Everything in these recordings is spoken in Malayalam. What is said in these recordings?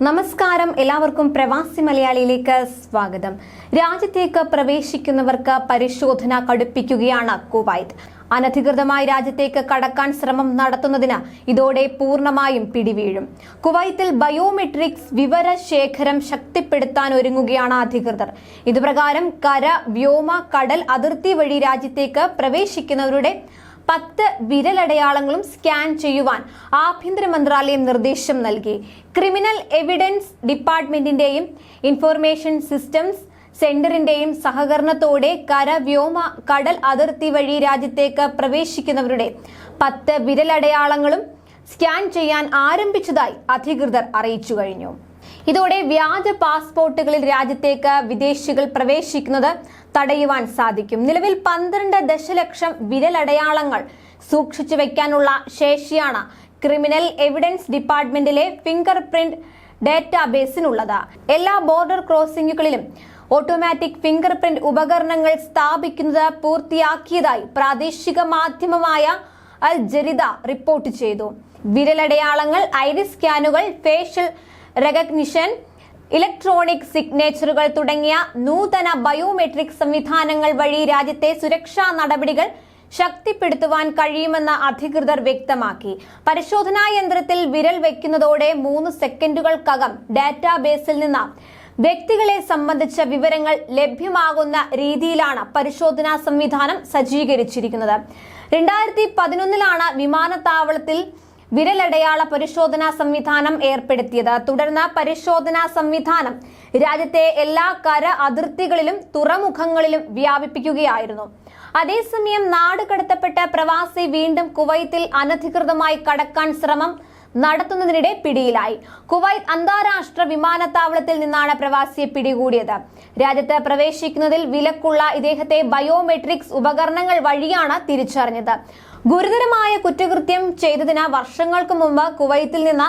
നമസ്കാരം. എല്ലാവർക്കും പ്രവാസി മലയാളിയിലേക്ക് സ്വാഗതം. രാജ്യത്തേക്ക് പ്രവേശിക്കുന്നവർക്ക് പരിശോധന കടുപ്പിക്കുകയാണ് കുവൈറ്റ് അനധികൃതമായി രാജ്യത്തേക്ക് കടക്കാൻ ശ്രമം നടത്തുന്നതിന് ഇതോടെ പൂർണമായും പിടിവീഴും. കുവൈത്തിൽ ബയോമെട്രിക്സ് വിവര ശേഖരം ശക്തിപ്പെടുത്താൻ ഒരുങ്ങുകയാണ് അധികൃതർ. ഇതുപ്രകാരം കര വ്യോമ കടൽ അതിർത്തി വഴി രാജ്യത്തേക്ക് പ്രവേശിക്കുന്നവരുടെ പത്ത് വിരലടയാളങ്ങളും സ്കാൻ ചെയ്യുവാൻ ആഭ്യന്തര മന്ത്രാലയം നിർദ്ദേശം നൽകി. ക്രിമിനൽ എവിഡൻസ് ഡിപ്പാർട്ട്മെന്റിന്റെയും ഇൻഫർമേഷൻ സിസ്റ്റംസ് സെന്ററിന്റെയും സഹകരണത്തോടെ കര വ്യോമ കടൽ അതിർത്തി വഴി രാജ്യത്തേക്ക് പ്രവേശിക്കുന്നവരുടെ പത്ത് വിരലടയാളങ്ങളും സ്കാൻ ചെയ്യാൻ ആരംഭിച്ചതായി അധികൃതർ അറിയിച്ചു കഴിഞ്ഞു. ഇതോടെ വ്യാജ പാസ്പോർട്ടുകളിൽ രാജ്യത്തേക്ക് വിദേശികൾ പ്രവേശിക്കുന്നത് തടയുവാൻ സാധിക്കും. നിലവിൽ പന്ത്രണ്ട് ദശലക്ഷം വിരലടയാളങ്ങൾ സൂക്ഷിച്ചു വെക്കാനുള്ള ശേഷിയാണ് ക്രിമിനൽ എവിഡൻസ് ഡിപ്പാർട്ട്മെന്റിലെ ഫിംഗർ പ്രിന്റ് ഡേറ്റാബേസിനുള്ളത്. എല്ലാ ബോർഡർ ക്രോസിംഗുകളിലും ഓട്ടോമാറ്റിക് ഫിംഗർ പ്രിന്റ് ഉപകരണങ്ങൾ സ്ഥാപിക്കുന്നത് പൂർത്തിയാക്കിയതായി പ്രാദേശിക മാധ്യമമായ അൽ ജരിത റിപ്പോർട്ട് ചെയ്തു. വിരലടയാളങ്ങൾ ഐറിസ് സ്കാനുകൾ ഫേഷ്യൽ റെക്കഗ്നിഷൻ ഇലക്ട്രോണിക് സിഗ്നേച്ചറുകൾ തുടങ്ങിയ നൂതന ബയോമെട്രിക് സംവിധാനങ്ങൾ വഴി രാജ്യത്തെ സുരക്ഷാ നടപടികൾ ശക്തിപ്പെടുത്തുവാൻ കഴിയുമെന്ന് അധികൃതർ വ്യക്തമാക്കി. പരിശോധനാ യന്ത്രത്തിൽ വിരൽ വയ്ക്കുന്നതോടെ മൂന്ന് സെക്കൻഡുകൾക്കകം ഡാറ്റാബേസിൽ നിന്ന് വ്യക്തികളെ സംബന്ധിച്ച വിവരങ്ങൾ ലഭ്യമാകുന്ന രീതിയിലാണ് പരിശോധനാ സംവിധാനം സജ്ജീകരിച്ചിരിക്കുന്നത്. രണ്ടായിരത്തി പതിനൊന്നിലാണ് വിമാനത്താവളത്തിൽ വിരലടയാള പരിശോധനാ സംവിധാനം ഏർപ്പെടുത്തിയത്. തുടർന്ന് പരിശോധനാ സംവിധാനം രാജ്യത്തെ എല്ലാ കര അതിർത്തികളിലും തുറമുഖങ്ങളിലും വ്യാപിപ്പിക്കുകയായിരുന്നു. അതേസമയം നാട് കടത്തപ്പെട്ട പ്രവാസി വീണ്ടും കുവൈത്തിൽ അനധികൃതമായി കടക്കാൻ ശ്രമം നടത്തുന്നതിനിടെ പിടിയിലായി. കുവൈത്ത് അന്താരാഷ്ട്ര വിമാനത്താവളത്തിൽ നിന്നാണ് പ്രവാസിയെ പിടികൂടിയത്. രാജ്യത്ത് പ്രവേശിക്കുന്നതിൽ വിലക്കുള്ള ഇദ്ദേഹത്തെ ബയോമെട്രിക്സ് ഉപകരണങ്ങൾ വഴിയാണ് തിരിച്ചറിഞ്ഞത്. ഗുരുതരമായ കുറ്റകൃത്യം ചെയ്തതിന് വർഷങ്ങൾക്ക് മുമ്പ് കുവൈത്തിൽ നിന്ന്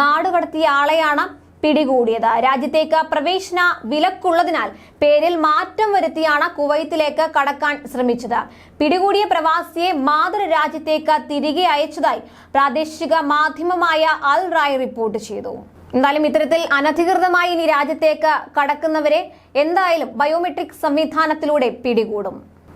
നാടുകടത്തിയ ആളെയാണ് പിടികൂടിയത്. രാജ്യത്തേക്ക് പ്രവേശന വിലക്കുള്ളതിനാൽ പേരിൽ മാറ്റം വരുത്തിയാണ് കുവൈത്തിലേക്ക് കടക്കാൻ ശ്രമിച്ചത്. പിടികൂടിയ പ്രവാസിയെ മാതൃരാജ്യത്തേക്ക് തിരികെ അയച്ചതായി പ്രാദേശിക മാധ്യമമായ അൽ റായ് റിപ്പോർട്ട് ചെയ്തു. എന്തായാലും ഇത്തരത്തിൽ അനധികൃതമായി ഇനി രാജ്യത്തേക്ക് കടക്കുന്നവരെ എന്തായാലും ബയോമെട്രിക് സംവിധാനത്തിലൂടെ പിടികൂടും.